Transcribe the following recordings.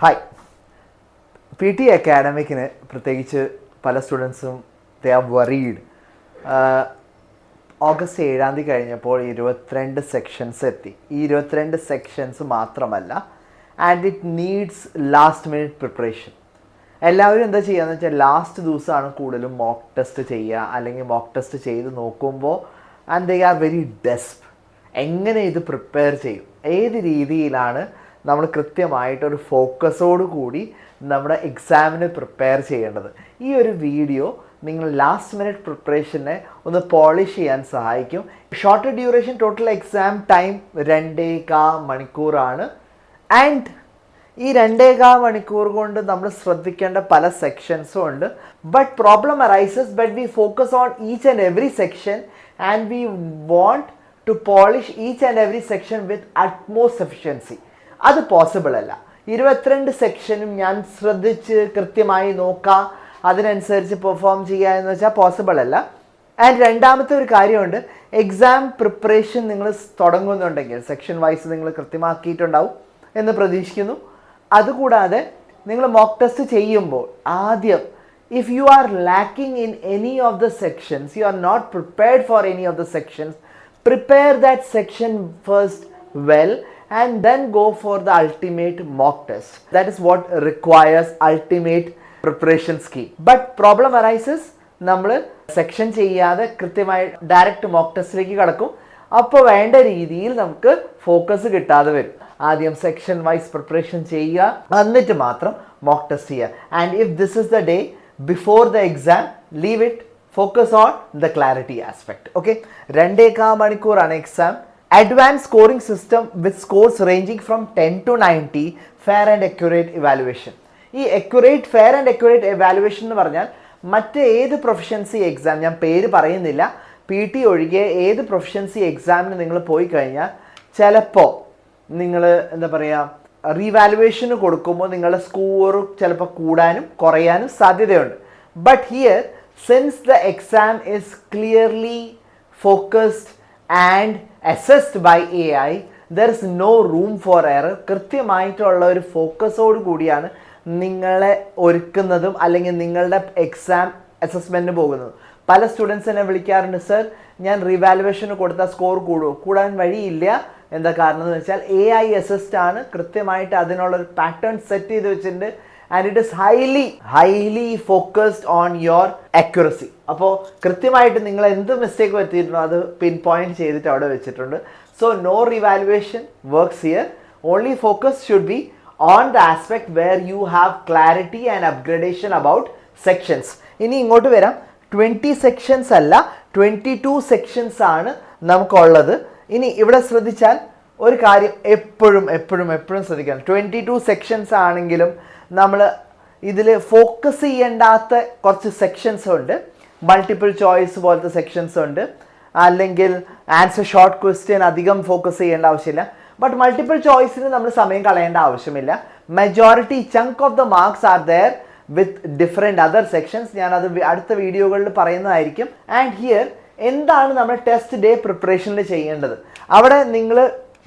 Hi P T അക്കാഡമിക്കിന് പ്രത്യേകിച്ച് പല സ്റ്റുഡൻസും ദേ ആർ വറീഡ് ഓഗസ്റ്റ് ഏഴാം തീയതി കഴിഞ്ഞപ്പോൾ ഇരുപത്തിരണ്ട് സെക്ഷൻസ് എത്തി. ഈ ഇരുപത്തിരണ്ട് സെക്ഷൻസ് മാത്രമല്ല and it needs last minute preparation എല്ലാവരും എന്താ ചെയ്യുകയെന്ന് വെച്ചാൽ ലാസ്റ്റ് ദിവസമാണ് കൂടുതലും മോക്ക് ടെസ്റ്റ് ചെയ്യുക അല്ലെങ്കിൽ മോക്ക് ടെസ്റ്റ് ചെയ്ത് നോക്കുമ്പോൾ and they are very desp എങ്ങനെ ഇത് പ്രിപ്പയർ ചെയ്യും? ഏത് രീതിയിലാണ് നമ്മൾ കൃത്യമായിട്ടൊരു ഫോക്കസോട് കൂടി നമ്മുടെ എക്സാമിന് പ്രിപ്പയർ ചെയ്യേണ്ടത്. ഈ ഒരു വീഡിയോ നിങ്ങൾ ലാസ്റ്റ് മിനിറ്റ് പ്രിപ്പറേഷനെ ഒന്ന് പോളിഷ് ചെയ്യാൻ സഹായിക്കും. Short duration total exam time രണ്ടേ കാ മണിക്കൂറാണ്. ആൻഡ് ഈ രണ്ടേകാൽ മണിക്കൂർ കൊണ്ട് നമ്മൾ ശ്രദ്ധിക്കേണ്ട പല സെക്ഷൻസും ഉണ്ട്. But problem arises but we focus on each and every section and we want to polish each and every section with utmost efficiency അത് പോസിബിൾ അല്ല. ഇരുപത്തിരണ്ട് സെക്ഷനും ഞാൻ ശ്രദ്ധിച്ച് കൃത്യമായി നോക്കാം. അതിനനുസരിച്ച് പെർഫോം ചെയ്യുക എന്ന് വെച്ചാൽ പോസിബിൾ അല്ല. ആൻഡ് രണ്ടാമത്തെ ഒരു കാര്യമുണ്ട്. എക്സാം പ്രിപ്പറേഷൻ നിങ്ങൾ തുടങ്ങുന്നുണ്ടെങ്കിൽ സെക്ഷൻ വൈസ് നിങ്ങൾ കൃത്യമാക്കിയിട്ടുണ്ടാവും എന്ന് പ്രതീക്ഷിക്കുന്നു. അതുകൂടാതെ നിങ്ങൾ മോക്ക് ടെസ്റ്റ് ചെയ്യുമ്പോൾ ആദ്യം if you are lacking in any of the sections you are not prepared for any of the sections prepare that section first well. And then go for the ultimate mock test. That is what requires ultimate preparation scheme. But problem arises നമ്മൾ section ചെയ്യാതെ കൃത്യമായി direct mock ടെസ്റ്റിലേക്ക് കടക്കും. അപ്പോൾ വേണ്ട രീതിയിൽ നമുക്ക് focus കിട്ടാതെ വരും. ആദ്യം സെക്ഷൻ വൈസ് പ്രിപ്പറേഷൻ ചെയ്യുക എന്നിട്ട് മാത്രം മോക്ക് ടെസ്റ്റ് ചെയ്യുക. And if this is the day before the exam leave it focus on the clarity aspect okay രണ്ടേകാൽ മണിക്കൂറാണ് exam advance scoring system with scores ranging from ten to ninety fair and accurate evaluation ഈ accurate fair and accurate evaluation എന്ന് പറഞ്ഞാൽ മറ്റ് ഏത് proficiency exam ഞാൻ പേര് പറയുന്നില്ല. പി ടി ഒഴികെ ഏത് പ്രൊഫഷൻസി എക്സാമിന് നിങ്ങൾ പോയി കഴിഞ്ഞാൽ ചിലപ്പോൾ നിങ്ങൾ എന്താ പറയുക റീവാലുവേഷന് കൊടുക്കുമ്പോൾ നിങ്ങളുടെ സ്കോർ ചിലപ്പോൾ കൂടാനും കുറയാനും സാധ്യതയുണ്ട്. But here since the exam is clearly focused and assessed by A I there is no room for error കൃത്യമായിട്ടുള്ള ഒരു ഫോക്കസോട് കൂടിയാണ് നിങ്ങളെ ഒരുക്കുന്നതും അല്ലെങ്കിൽ നിങ്ങളുടെ എക്സാം അസസ്മെന്റിന് പോകുന്നതും. പല സ്റ്റുഡൻസ് എന്നെ വിളിക്കാറുണ്ട് സർ ഞാൻ റിവാലുവേഷന് കൊടുത്താൽ സ്കോർ കൂടുമോ കൂടാൻ വഴിയില്ല. എന്താ കാരണം എന്ന് വെച്ചാൽ എ ഐ അസിസ്റ്റ് ആണ് കൃത്യമായിട്ട് അതിനുള്ളൊരു പാറ്റേൺ സെറ്റ് ചെയ്ത് വെച്ചിട്ടുണ്ട്. And it is highly highly focused on your accuracy അപ്പോൾ കൃത്യമായിട്ട് നിങ്ങൾ എന്ത് മിസ്റ്റേക്ക് വരുത്തിയിട്ടുണ്ടോ അത് പിൻ പോയിന്റ് ചെയ്തിട്ട് അവിടെ വെച്ചിട്ടുണ്ട്. So no revaluation works here only focus should be on the aspect where you have clarity and upgradation about sections ഇനി ഇങ്ങോട്ട് വരാം. ട്വന്റി സെക്ഷൻസ് അല്ല ട്വന്റി ടു സെക്ഷൻസ് ആണ് നമുക്കുള്ളത്. ഇനി ഇവിടെ ശ്രദ്ധിച്ചാൽ ഒരു കാര്യം എപ്പോഴും എപ്പോഴും എപ്പോഴും ശ്രദ്ധിക്കണം. ട്വന്റി ടു സെക്ഷൻസ് ആണെങ്കിലും നമ്മൾ ഇതിൽ ഫോക്കസ് ചെയ്യേണ്ടാത്ത കുറച്ച് സെക്ഷൻസ് ഉണ്ട്. മൾട്ടിപ്പിൾ ചോയ്സ് പോലത്തെ സെക്ഷൻസ് ഉണ്ട്. അല്ലെങ്കിൽ ആൻസർ ഷോർട്ട് ക്വസ്റ്റ്യൻ അധികം ഫോക്കസ് ചെയ്യേണ്ട ആവശ്യമില്ല. ബട്ട് മൾട്ടിപ്പിൾ ചോയ്സിന് നമ്മൾ സമയം കളയേണ്ട ആവശ്യമില്ല. Majority chunk of the marks are there with different other sections ഞാൻ അത് അടുത്ത വീഡിയോകളിൽ പറയുന്നതായിരിക്കും. ആൻഡ് ഹിയർ എന്താണ് നമ്മൾ ടെസ്റ്റ് ഡേ പ്രിപ്പറേഷനിൽ ചെയ്യേണ്ടത്? അവിടെ നിങ്ങൾ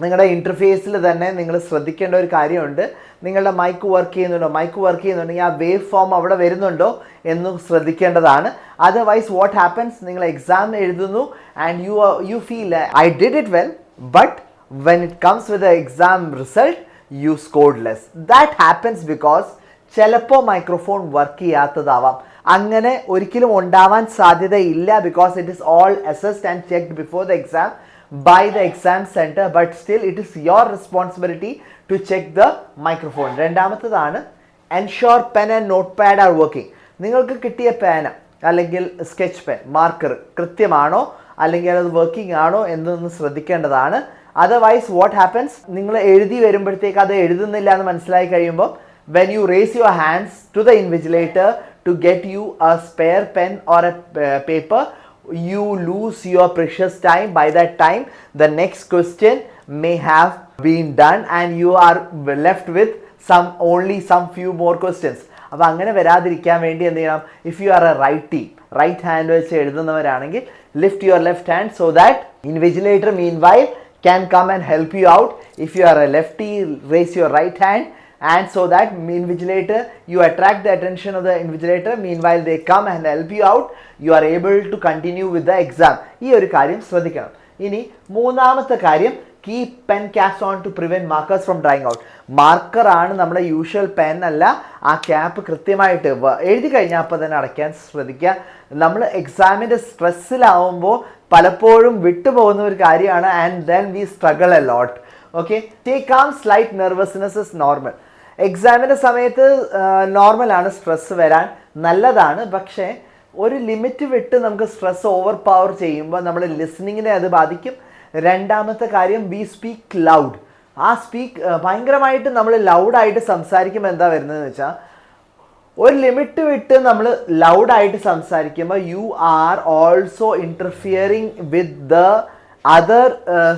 നിങ്ങളുടെ ഇന്റർഫേസിൽ തന്നെ നിങ്ങൾ ശ്രദ്ധിക്കേണ്ട ഒരു കാര്യമുണ്ട്. നിങ്ങളുടെ മൈക്ക് വർക്ക് ചെയ്യുന്നുണ്ടോ? മൈക്ക് വർക്ക് ചെയ്യുന്നുണ്ടെങ്കിൽ ആ വേവ് ഫോം അവിടെ വരുന്നുണ്ടോ എന്ന് ശ്രദ്ധിക്കേണ്ടതാണ്. അതർവൈസ് വാട്ട് ഹാപ്പൻസ് നിങ്ങൾ എക്സാം എഴുതുന്നു and you you feel I did it well but when it comes with exam result you scored less that happens because ചിലപ്പോൾ മൈക്രോഫോൺ വർക്ക് ചെയ്യാത്തതാവാം. അങ്ങനെ ഒരിക്കലും ഉണ്ടാവാൻ സാധ്യതയില്ല because it is all assessed and check before the exam by the exam center but still it is your responsibility to check the microphone. രണ്ടാമത്തതാണ് ensure pen and notepad are working നിങ്ങൾക്ക് കിട്ടിയ പേന അല്ലെങ്കിൽ sketch pen marker കൃത്യമാണോ അല്ലെങ്കിൽ അത് working ആണോ എന്നൊന്ന് ശ്രദ്ധിക്കേണ്ടതാണ്. Otherwise what happens നിങ്ങൾ എഴുതി വരുമ്പോഴത്തേക്ക് അത് എഴുതുന്നില്ല എന്ന് മനസ്സിലായി കഴിയുമ്പോൾ when you raise your hands to the invigilator to get you a spare pen or a paper you lose your precious time. By that time, the next question may have been done and you are left with some only some few more questions. അപ്പോൾ അങ്ങനെ വരാതിരിക്കാൻ വേണ്ടി എന്ത് ചെയ്യണം if you are a right team right hand വെച്ച് എഴുതുന്നവരാണെങ്കിൽ lift your left hand so that invigilator meanwhile can come and help you out if you are a lefty raise your right hand and so that invigilator you attract the attention of the invigilator. Meanwhile they come and help you out. You are able to continue with the exam. ഈ ഒരു കാര്യം ശ്രദ്ധിക്കണം. ഇനി മൂന്നാമത്തെ കാര്യം keep pen caps on to prevent markers from drying out marker ആണ് നമ്മുടെ usual pen അല്ല. ആ ക്യാപ്പ് കൃത്യമായിട്ട് എഴുതി കഴിഞ്ഞാൽ അപ്പോൾ തന്നെ അടയ്ക്കാൻ ശ്രദ്ധിക്കുക. നമ്മൾ എക്സാമിന്റെ സ്ട്രെസ്സിലാവുമ്പോൾ പലപ്പോഴും വിട്ടുപോകുന്ന ഒരു കാര്യമാണ്. And then we struggle a lot okay take um slight nervousness is normal എക്സാമിന്റെ സമയത്ത് നോർമലാണ് സ്ട്രെസ് വരാൻ. നല്ലതാണ് പക്ഷേ ഒരു ലിമിറ്റ് വിട്ട് നമുക്ക് സ്ട്രെസ് ഓവർ പവർ ചെയ്യുമ്പോൾ നമ്മൾ ലിസണിങ്ങിനെ അത് ബാധിക്കും. രണ്ടാമത്തെ കാര്യം വി സ്പീക്ക് ലൗഡ് ആ സ്പീക്ക് ഭയങ്കരമായിട്ട് നമ്മൾ ലൗഡായിട്ട് സംസാരിക്കുമ്പോൾ എന്താ വരുന്നതെന്ന് വെച്ചാൽ ഒരു ലിമിറ്റ് വിട്ട് നമ്മൾ ലൗഡായിട്ട് സംസാരിക്കുമ്പോൾ you are also interfering with the other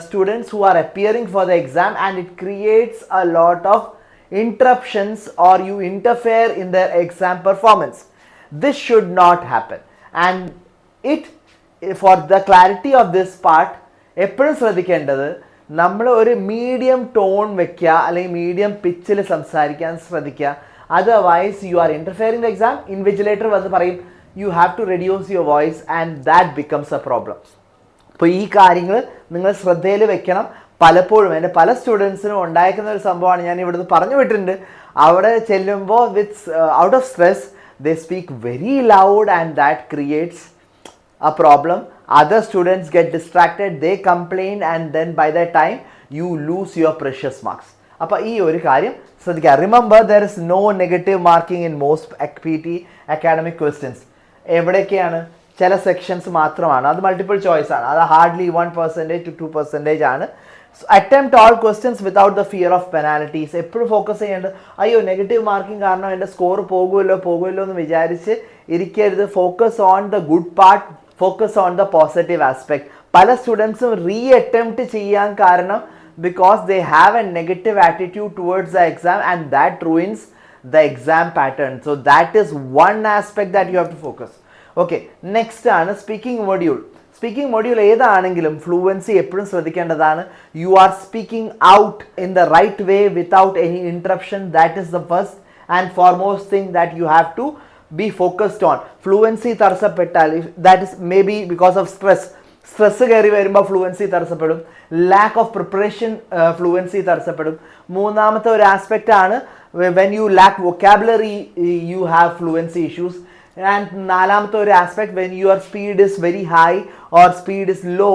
students who are appearing for the exam and it creates a lot of interruptions or you interfere in their exam performance. This should not happen. And it, for the clarity of this part, എപ്പോഴും ശ്രദ്ധിക്കേണ്ടത് നമ്മൾ ഒരു medium tone വെക്കുക അല്ലെങ്കിൽ medium പിച്ചിൽ സംസാരിക്കാൻ ശ്രദ്ധിക്കുക otherwise you are interfering the exam invigilator വന്ന് പറയും you have to reduce your voice and that becomes a problem അപ്പോൾ ഈ കാര്യങ്ങൾ നിങ്ങൾ ശ്രദ്ധയിൽ വെക്കണം പലപ്പോഴും എന്റെ പല സ്റ്റുഡൻസിനും ഉണ്ടായിരിക്കുന്ന ഒരു സംഭവമാണ് ഞാൻ ഇവിടുന്ന് പറഞ്ഞു വിട്ടിട്ടുണ്ട്. അവിടെ ചെല്ലുമ്പോൾ without of stress they speak very loud and that creates a problem. Other students get distracted they complain and then by that time you lose your precious marks. അപ്പോൾ ഈ ഒരു കാര്യം ശ്രദ്ധിക്കുക. Remember there is no negative marking in most P T academic questions എവിടെയൊക്കെയാണ്? ചില sections മാത്രമാണ്. അത് multiple choice ആണ്. അത് hardly one percentage two two percentage ആണ്. Attempt all questions without the fear of penalties എപ്പോഴും ഫോക്കസ് ചെയ്യേണ്ടത് അയ്യോ നെഗറ്റീവ് മാർക്കിംഗ് കാരണം എന്റെ സ്കോർ പോകുമല്ലോ പോകുമല്ലോ എന്ന് വിചാരിച്ച് ഇരിക്കരുത്. Focus on the good part focus on the positive aspect പല സ്റ്റുഡൻസും റീ അറ്റംപ്റ്റ് ചെയ്യാൻ കാരണം because they have a negative attitude towards the exam and that ruins the exam pattern so that is one aspect that you have to focus okay next ആണ് speaking module speaking module ഏതാണെങ്കിലും fluency എപ്പോഴും ശ്രദ്ധിക്കേണ്ടതാണ്. You are speaking out in the right way without any interruption that is the first and foremost thing that you have to be focused on fluency തടസ്സപ്പെട്ടാൽ that is maybe because of stress stress കയറി വരുമ്പോൾ fluency തടസ്സപ്പെടും. Lack of preparation fluency തടസ്സപ്പെടും. മൂന്നാമത്തെ ഒരു aspect ആണ് when you lack vocabulary you have fluency issues and നാലാമത്തെ ഒരു aspect when your speed is very high or speed is low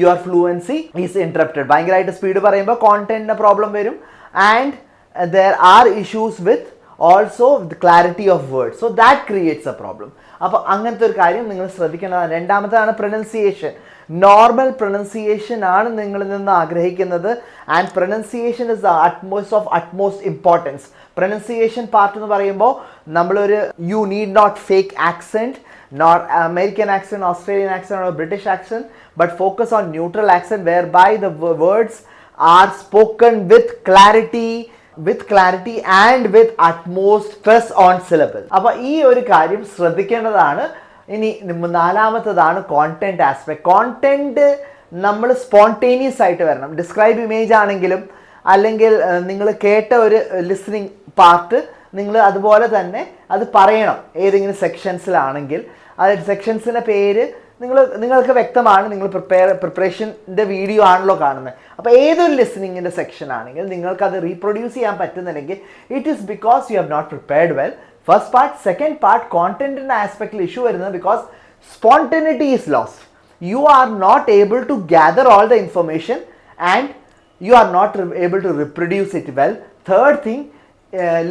your fluency is interrupted ഭയങ്കരമായിട്ട് സ്പീഡ് പറയുമ്പോൾ കോണ്ടന്റിന് പ്രോബ്ലം വരും. And there are issues with also the clarity of word so that creates a problem അപ്പോൾ അങ്ങനത്തെ ഒരു കാര്യം നിങ്ങൾ ശ്രദ്ധിക്കേണ്ടതാണ്. രണ്ടാമത്തേതാണ് പ്രൊനൗൺസിയേഷൻ നോർമൽ പ്രൊനൗൺസിയേഷൻ ആണ് നിങ്ങളിൽ നിന്ന് ആഗ്രഹിക്കുന്നത്. And pronunciation is the utmost of utmost importance pronunciation part എന്ന് പറയുമ്പോൾ നമ്മളൊരു you need not fake accent not American accent Australian accent British accent but focus on neutral accent where by the words are spoken with clarity with clarity and with utmost on syllabus അപ്പോൾ ഈ ഒരു കാര്യം ശ്രദ്ധിക്കേണ്ടതാണ്. ഇനി നാലാമത്തതാണ് content aspect content നമ്മൾ spontaneous ആയിട്ട് വരണം. ഡിസ്ക്രൈബ് ഇമേജ് ആണെങ്കിലും അല്ലെങ്കിൽ നിങ്ങൾ കേട്ട ഒരു ലിസണിങ് പാർട്ട് നിങ്ങൾ അതുപോലെ തന്നെ അത് പറയണം. ഏതെങ്കിലും സെക്ഷൻസിലാണെങ്കിൽ ആ സെക്ഷൻസിന്റെ പേര് നിങ്ങൾ നിങ്ങൾക്ക് വ്യക്തമാണ്. നിങ്ങൾ പ്രിപ്പയർ പ്രിപ്പറേഷന്റെ വീഡിയോ ആണല്ലോ കാണുന്നത്. അപ്പോൾ ഏതൊരു ലിസണിങ്ങിന്റെ സെക്ഷൻ ആണെങ്കിൽ നിങ്ങൾക്ക് അത് റീപ്രൊഡ്യൂസ് ചെയ്യാൻ പറ്റുന്നില്ലെങ്കിൽ it is because you have not prepared well first part second part കോണ്ടന്റിന്റെ ആസ്പെക്റ്റിൽ ഇഷ്യൂ വരുന്നത് because spontaneity is lost you are not able to gather all the information and you are not able to to it well third thing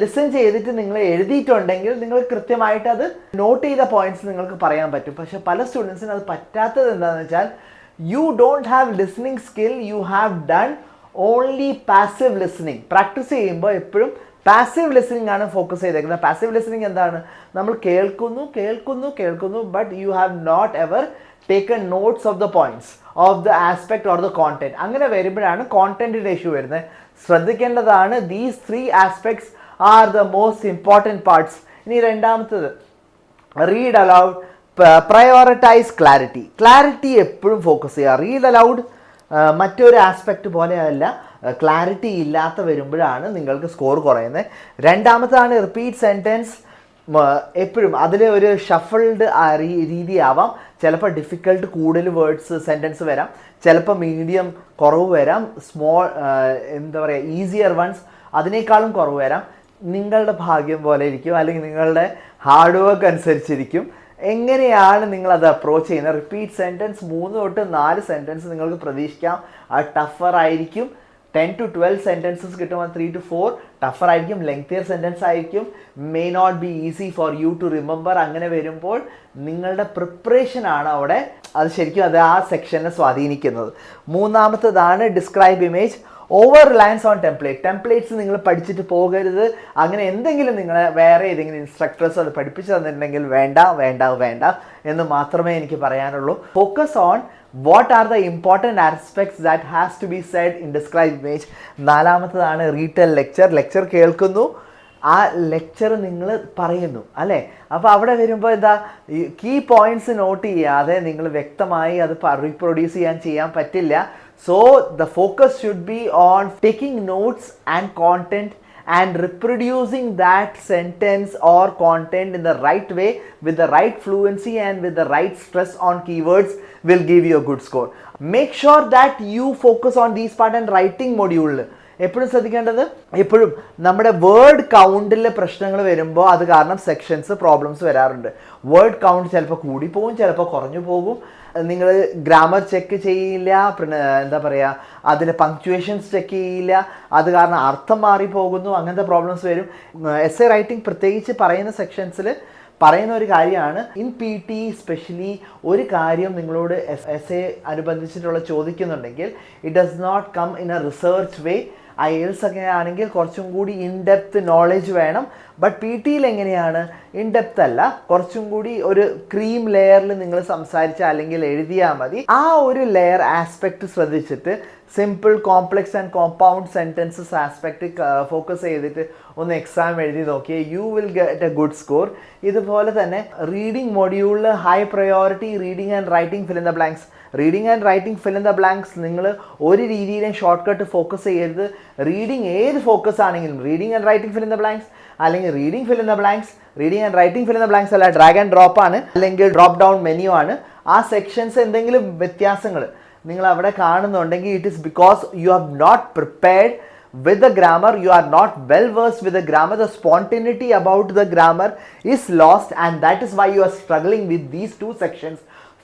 listen ചെയ്തിട്ട് നിങ്ങൾ എഴുതിയിട്ടുണ്ടെങ്കിൽ നിങ്ങൾ കൃത്യമായിട്ട് അത് not ചെയ്ത points നിങ്ങൾക്ക് പറയാൻ പറ്റും. പക്ഷെ പല സ്റ്റുഡൻസിന് അത് പറ്റാത്തത് എന്താണെന്ന് വെച്ചാൽ you don't have listening skill you have done only passive listening practice ചെയ്യുമ്പോൾ എപ്പോഴും പാസീവ് ലിസണിംഗ് ആണ് ഫോക്കസ് ചെയ്തേക്കുന്നത്. പാസീവ് ലിസണിംഗ് എന്താണ്? നമ്മൾ കേൾക്കുന്നു കേൾക്കുന്നു കേൾക്കുന്നു but you have not ever taken notes of the points of the aspect or the content അങ്ങനെ വരുമ്പോഴാണ് കോണ്ടന്റിന്റെ ഇഷ്യൂ വരുന്നത്. ശ്രദ്ധിക്കേണ്ടതാണ് these three aspects are the most important parts ഇനി രണ്ടാമത്തത് read aloud prioritize clarity clarity എപ്പോഴും ഫോക്കസ് ചെയ്യുക. Read aloud മറ്റൊരു ആസ്പെക്റ്റ് പോലെയല്ല. ക്ലാരിറ്റി ഇല്ലാത്ത വരുമ്പോഴാണ് നിങ്ങൾക്ക് സ്കോർ കുറയുന്നത് രണ്ടാമത്താണ് റിപ്പീറ്റ് സെന്റൻസ് എപ്പോഴും അതിൽ ഒരു ഷഫിൾഡ് രീതിയാവാം. ചിലപ്പോൾ ഡിഫിക്കൾട്ട് കൂടുതൽ വേർഡ്സ് സെന്റൻസ് വരാം. ചിലപ്പോൾ മീഡിയം കുറവ് വരാം. സ്മോൾ എന്താ പറയുക ഈസിയർ വൺസ് അതിനേക്കാളും കുറവ് വരാം. നിങ്ങളുടെ ഭാഗ്യം പോലെ ഇരിക്കും. അല്ലെങ്കിൽ നിങ്ങളുടെ ഹാർഡ് വർക്ക് അനുസരിച്ചിരിക്കും. എങ്ങനെയാണ് നിങ്ങൾ അത് അപ്രോച്ച് ചെയ്യുന്നത്? റിപ്പീറ്റ് സെന്റൻസ് മൂന്ന് തൊട്ട് നാല് സെന്റൻസ് നിങ്ങൾക്ക് പ്രതീക്ഷിക്കാം. അത് ടഫർ ആയിരിക്കും. ടെൻ ടു ട്വൽവ് സെന്റൻസസ് കിട്ടുമ്പോൾ ത്രീ ടു ഫോർ ടഫർ ആയിരിക്കും ലെങ്തിയർ സെന്റൻസ് ആയിരിക്കും. May not be easy for you to remember അങ്ങനെ വരുമ്പോൾ നിങ്ങളുടെ പ്രിപ്പറേഷൻ ആണ് അവിടെ അത് ശരിക്കും അത് ആ സെക്ഷനെ സ്വാധീനിക്കുന്നത്. മൂന്നാമത്തതാണ് describe image over reliance on template templates നിങ്ങൾ പഠിച്ചിട്ട് പോകരുത്. അങ്ങനെ എന്തെങ്കിലും നിങ്ങൾ വേറെ ഏതെങ്കിലും ഇൻസ്ട്രക്ടേഴ്സ് അത് പഠിപ്പിച്ചു തന്നിട്ടുണ്ടെങ്കിൽ വേണ്ട വേണ്ട വേണ്ട എന്ന് മാത്രമേ എനിക്ക് പറയാനുള്ളൂ. Focus on what are the important aspects that has to be said in describe image നാലാമത്തതാണ് retell lecture lecture കേൾക്കുന്നു. ആ ലെക്ചർ നിങ്ങൾ പറയുന്നു അല്ലേ? അപ്പോൾ അവിടെ വരുമ്പോൾ എന്താ? കീ പോയിന്റ്സ് നോട്ട് ചെയ്യാതെ നിങ്ങൾ വ്യക്തമായി അത് റീപ്രൊഡ്യൂസ് ചെയ്യാൻ ചെയ്യാൻ പറ്റില്ല. So the focus should be on taking notes and content and reproducing that sentence or content in the right way with the right fluency and with the right stress on keywords will give you a good score. Make sure that you focus on these part and writing module. എപ്പോഴും ശ്രദ്ധിക്കേണ്ടത് എപ്പോഴും നമ്മുടെ word കൗണ്ടിലെ പ്രശ്നങ്ങൾ വരുമ്പോൾ അത് കാരണം sections problems വരാറുണ്ട് word count ചിലപ്പോൾ കൂടിപ്പോകും പോകും ചിലപ്പോൾ കുറഞ്ഞു പോകും നിങ്ങൾ ഗ്രാമർ ചെക്ക് ചെയ്യില്ല എന്താ പറയുക അതിലെ പങ്ക്ച്വേഷൻസ് ചെക്ക് ചെയ്യില്ല അത് കാരണം അർത്ഥം മാറിപ്പോകുന്നു അങ്ങനത്തെ പ്രോബ്ലംസ് വരും. എസ് എ റൈറ്റിംഗ് പ്രത്യേകിച്ച് പറയുന്ന സെക്ഷൻസിൽ പറയുന്ന ഒരു കാര്യമാണ്. ഇൻ പി ടി സ്പെഷ്യലി ഒരു കാര്യം നിങ്ങളോട് എസ് എ അനുബന്ധിച്ചിട്ടുള്ള ചോദിക്കുന്നുണ്ടെങ്കിൽ it does not come in a research way I ഒക്കെ ആണെങ്കിൽ കുറച്ചും കൂടി ഇൻ ഡെപ്ത് നോളജ് വേണം ബട്ട് പി ടിയിൽ എങ്ങനെയാണ്? ഇൻ ഡെപ്ത് അല്ല. കുറച്ചും കൂടി ഒരു ക്രീം ലെയറിൽ നിങ്ങൾ സംസാരിച്ച അല്ലെങ്കിൽ എഴുതിയാൽ മതി. ആ ഒരു ലെയർ ആസ്പെക്ട് ശ്രദ്ധിച്ചിട്ട് simple complex and compound sentences aspect focus ചെയ്തിട്ട് ഒന്ന് എക്സാം എഴുതി നോക്കിയേ. You will get a good score ഇതുപോലെ തന്നെ റീഡിംഗ് മൊഡ്യൂളിൽ high priority reading and writing fill in the blanks reading and writing fill in the blanks നിങ്ങൾ ഒരു രീതിയിലും ഷോർട്ട് കട്ട് ഫോക്കസ് ചെയ്യരുത്. റീഡിങ് ഏത് ഫോക്കസ് ആണെങ്കിലും reading and writing fill in the blanks അല്ലെങ്കിൽ reading fill in the blanks reading and writing fill in the blanks അല്ല drag and drop ആണ്. അല്ലെങ്കിൽ ഡ്രോപ്പ് ഡൗൺ മെനു ആണ്. ആ സെക്ഷൻസ് എന്തെങ്കിലും വ്യത്യാസങ്ങൾ നിങ്ങൾ അവിടെ കാണുന്നുണ്ടെങ്കിൽ it is because you have not prepared with the grammar you are not well versed with the grammar. The spontaneity about the grammar is lost and that is why you are struggling with these two sections.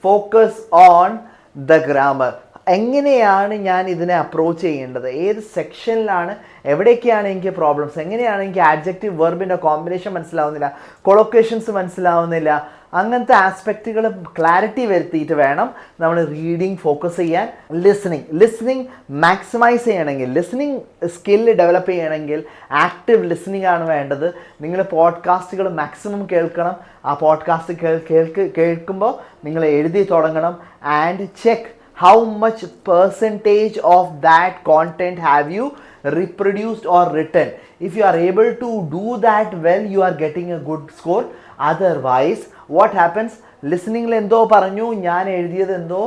Focus on the grammar എങ്ങനെയാണ് ഞാൻ ഇതിനെ approach ചെയ്യേണ്ടത്? ഏത് സെക്ഷനിലാണ് എവിടെയൊക്കെയാണ് എനിക്ക് problems എങ്ങനെയാണ് എനിക്ക് adjective വെർബിന്റെ combination മനസ്സിലാവുന്നില്ല? കൊളൊക്കേഷൻസ് മനസ്സിലാവുന്നില്ല? അങ്ങനത്തെ ആസ്പെക്റ്റുകൾ ക്ലാരിറ്റി വരുത്തിയിട്ട് വേണം നമ്മൾ റീഡിങ് ഫോക്കസ് ചെയ്യാൻ. ലിസണിങ് ലിസണിങ് മാക്സിമൈസ് ചെയ്യണമെങ്കിൽ ലിസണിങ് സ്കില്ല് ഡെവലപ്പ് ചെയ്യണമെങ്കിൽ ആക്റ്റീവ് ലിസണിങ് ആണ് വേണ്ടത്. നിങ്ങൾ പോഡ്കാസ്റ്റുകൾ മാക്സിമം കേൾക്കണം. ആ പോഡ്കാസ്റ്റ് കേൾക്ക് കേൾക്കുമ്പോൾ നിങ്ങൾ എഴുതി തുടങ്ങണം and check how much percentage of that content have you reproduced or written. If you are able to do that well you are getting a good score. Otherwise what happens ലിസണിങ്ങിൽ എന്തോ പറഞ്ഞു ഞാൻ എഴുതിയത് എന്തോ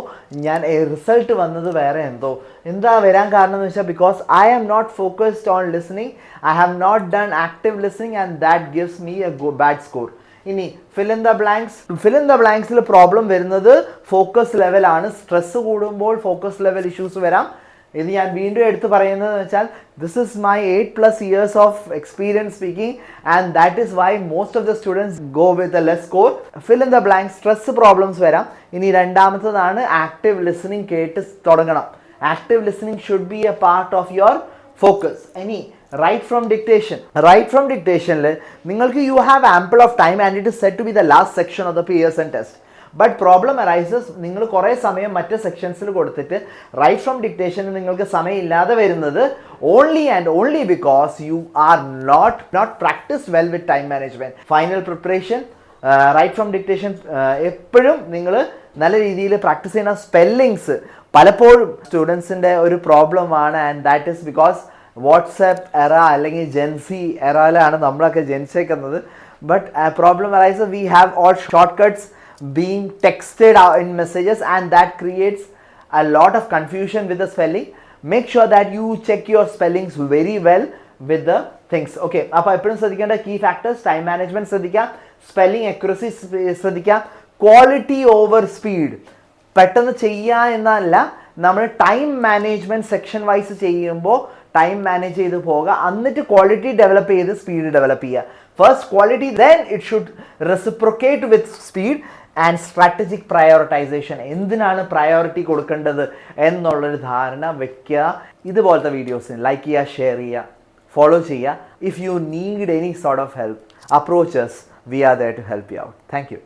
ഞാൻ റിസൾട്ട് വന്നത് വേറെ എന്തോ. എന്താ വരാൻ കാരണം എന്ന് വെച്ചാൽ because I am not focused on listening I have not done active listening and that gives me a bad score ഇനി fill in the blanks fill in the ബ്ലാങ്ക്സിൽ problem വരുന്നത് ഫോക്കസ് ലെവലാണ് സ്ട്രെസ് കൂടുമ്പോൾ ഫോക്കസ് ലെവൽ ഇഷ്യൂസ് വരാം. ഇത് ഞാൻ വീണ്ടും എടുത്തു പറയുന്നത് വെച്ചാൽ this is my eight plus years of experience speaking and that is why most of the students go with a less score fill in the blank stress problems വരാം. ഇനി രണ്ടാമത്തതാണ് ആക്റ്റീവ് ലിസണിങ് കേട്ട് തുടങ്ങണം. Active listening should be a part of your focus ഇനി write from dictation write from ഡിക്റ്റേഷനിൽ നിങ്ങൾക്ക് you have ample of time and it is set to be the last section of the Pearson test but problem arises നിങ്ങൾ കുറേ സമയം മറ്റ് സെക്ഷൻസിൽ കൊടുത്തിട്ട് right from ഡിക്റ്റേഷന് നിങ്ങൾക്ക് സമയമില്ലാതെ വരുന്നത് only and only because you are not not practice well with time management final preparation write from dictation എപ്പോഴും നിങ്ങൾ നല്ല രീതിയിൽ പ്രാക്ടീസ് ചെയ്യുന്ന സ്പെല്ലിങ്സ് പലപ്പോഴും സ്റ്റുഡൻസിന്റെ ഒരു പ്രോബ്ലമാണ് and that is because WhatsApp era അല്ലെങ്കിൽ ജെൻസി എറയിലാണ് നമ്മളൊക്കെ ജനിച്ചേക്കുന്നത്. But problem arise we have all short cuts being texted in messages and that creates a lot of confusion with the spelling. Make sure that you check your spellings very well with the things okay അപ്പോൾ എപ്പോഴും ശ്രദ്ധിക്കേണ്ട key factors time management ശ്രദ്ധിക്കാം spelling accuracy ശ്രദ്ധിക്കാം quality over speed പെട്ടെന്ന് ചെയ്യുക എന്നല്ല നമ്മൾ time management section wise ചെയ്യുമ്പോൾ ടൈം മാനേജ് ചെയ്ത് പോകുക എന്നിട്ട് ക്വാളിറ്റി ഡെവലപ്പ് ചെയ്ത് സ്പീഡ് ഡെവലപ്പ് ചെയ്യുക first quality then it should reciprocate with speed and strategic prioritization എന്തിനാണ് പ്രയോറിറ്റി കൊടുക്കേണ്ടത് എന്നുള്ളൊരു ധാരണ വെക്കുക. ഇതുപോലത്തെ വീഡിയോസിന് ലൈക്ക് ചെയ്യുക ഷെയർ ചെയ്യുക ഫോളോ ചെയ്യുക. If you need any sort of help approaches we are there to help you out thank you